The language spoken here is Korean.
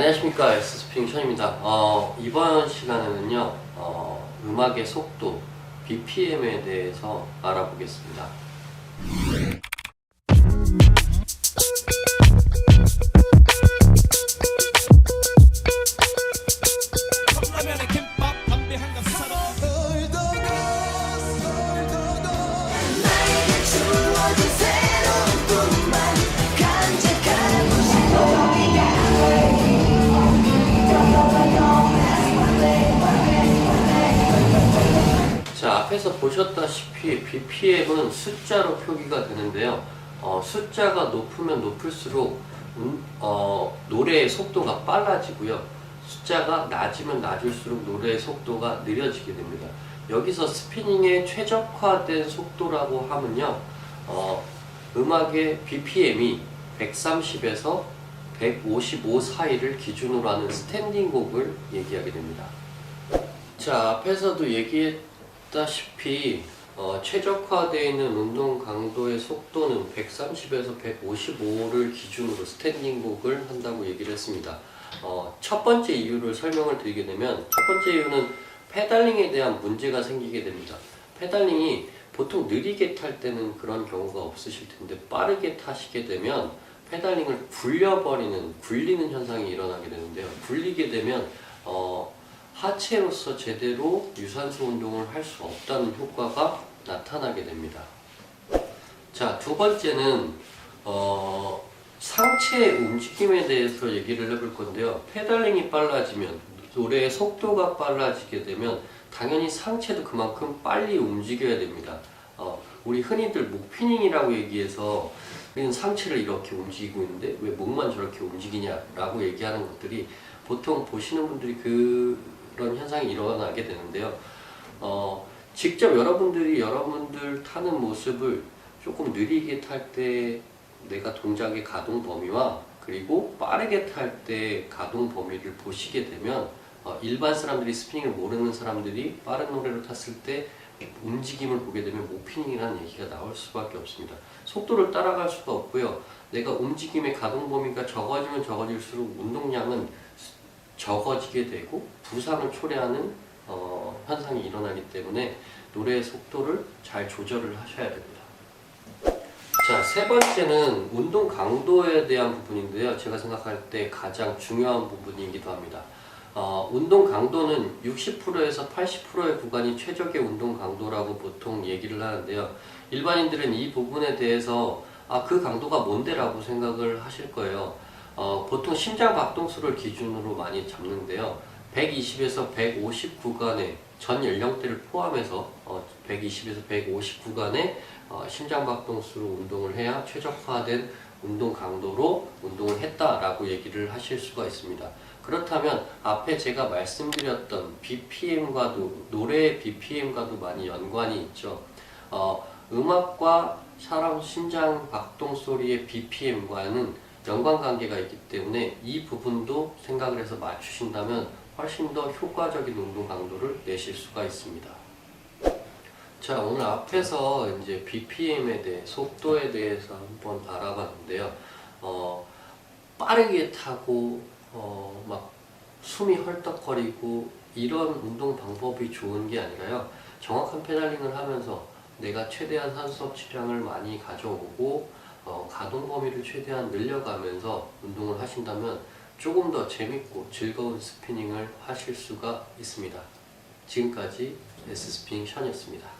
안녕하십니까 S스프링 션입니다. 어, 이번 시간에는요 어, 음악의 속도 BPM에 대해서 알아보겠습니다. 자 앞에서 보셨다시피 BPM은 숫자로 표기가 되는데요. 어, 숫자가 높으면 높을수록 음, 어, 노래의 속도가 빨라지고요. 숫자가 낮으면 낮을수록 노래의 속도가 느려지게 됩니다. 여기서 스피닝의 최적화된 속도라고 하면요. 어, 음악의 BPM이 130에서 155 사이를 기준으로 하는 스탠딩 곡을 얘기하게 됩니다. 자, 앞에서도 얘기했 다시피 어, 최적화되어 있는 운동 강도의 속도는 130에서 155를 기준으로 스탠딩 곡을 한다고 얘기를 했습니다. 어, 첫 번째 이유를 설명을 드리게 되면 첫 번째 이유는 페달링에 대한 문제가 생기게 됩니다. 페달링이 보통 느리게 탈 때는 그런 경우가 없으실 텐데 빠르게 타시게 되면 페달링을 굴려버리는 굴리는 현상이 일어나게 되는데요. 굴리게 되면 어, 하체로서 제대로 유산소 운동을 할 수 없다는 효과가 나타나게 됩니다. 자, 두 번째는 어, 상체의 움직임에 대해서 얘기를 해볼 건데요. 페달링이 빨라지면 노래의 속도가 빨라지게 되면 당연히 상체도 그만큼 빨리 움직여야 됩니다. 어, 우리 흔히들 목피닝이라고 얘기해서 우리는 상체를 이렇게 움직이고 있는데 왜 목만 저렇게 움직이냐라고 얘기하는 것들이 보통 보시는 분들이 그 런 현상이 일어나게 되는데요. 어, 직접 여러분들이 여러분들 타는 모습을 조금 느리게 탈 때 내가 동작의 가동 범위와 그리고 빠르게 탈 때 가동 범위를 보시게 되면 어, 일반 사람들이 스피닝을 모르는 사람들이 빠른 노래를 탔을 때 움직임을 보게 되면 모피닝이라는 얘기가 나올 수밖에 없습니다. 속도를 따라갈 수가 없고요. 내가 움직임의 가동 범위가 적어지면 적어질수록 운동량은 적어지게 되고 부상을 초래하는 어, 현상이 일어나기 때문에 노래의 속도를 잘 조절을 하셔야 됩니다. 자, 세 번째는 운동 강도에 대한 부분인데요. 제가 생각할 때 가장 중요한 부분이기도 합니다. 어, 운동 강도는 60%에서 80%의 구간이 최적의 운동 강도라고 보통 얘기를 하는데요. 일반인들은 이 부분에 대해서 아, 그 강도가 뭔데라고 생각을 하실 거예요. 어, 보통 심장 박동수를 기준으로 많이 잡는데요. 120에서 150 구간의 전 연령대를 포함해서 어, 120에서 150 구간의 어, 심장 박동수로 운동을 해야 최적화된 운동 강도로 운동을 했다라고 얘기를 하실 수가 있습니다. 그렇다면 앞에 제가 말씀드렸던 BPM과도 노래의 BPM과도 많이 연관이 있죠. 어, 음악과 사람 심장 박동 소리의 BPM과는 연관관계가 있기 때문에 이 부분도 생각을 해서 맞추신다면 훨씬 더 효과적인 운동 강도를 내실 수가 있습니다. 자, 오늘 앞에서 이제 BPM에 대해, 속도에 대해서 한번 알아봤는데요. 어, 빠르게 타고, 어, 막 숨이 헐떡거리고 이런 운동 방법이 좋은 게 아니라요. 정확한 페달링을 하면서 내가 최대한 산소 섭취량을 많이 가져오고, 어, 가동 범위를 최대한 늘려가면서 운동을 하신다면 조금 더 재밌고 즐거운 스피닝을 하실 수가 있습니다. 지금까지 S스피닝 션이었습니다.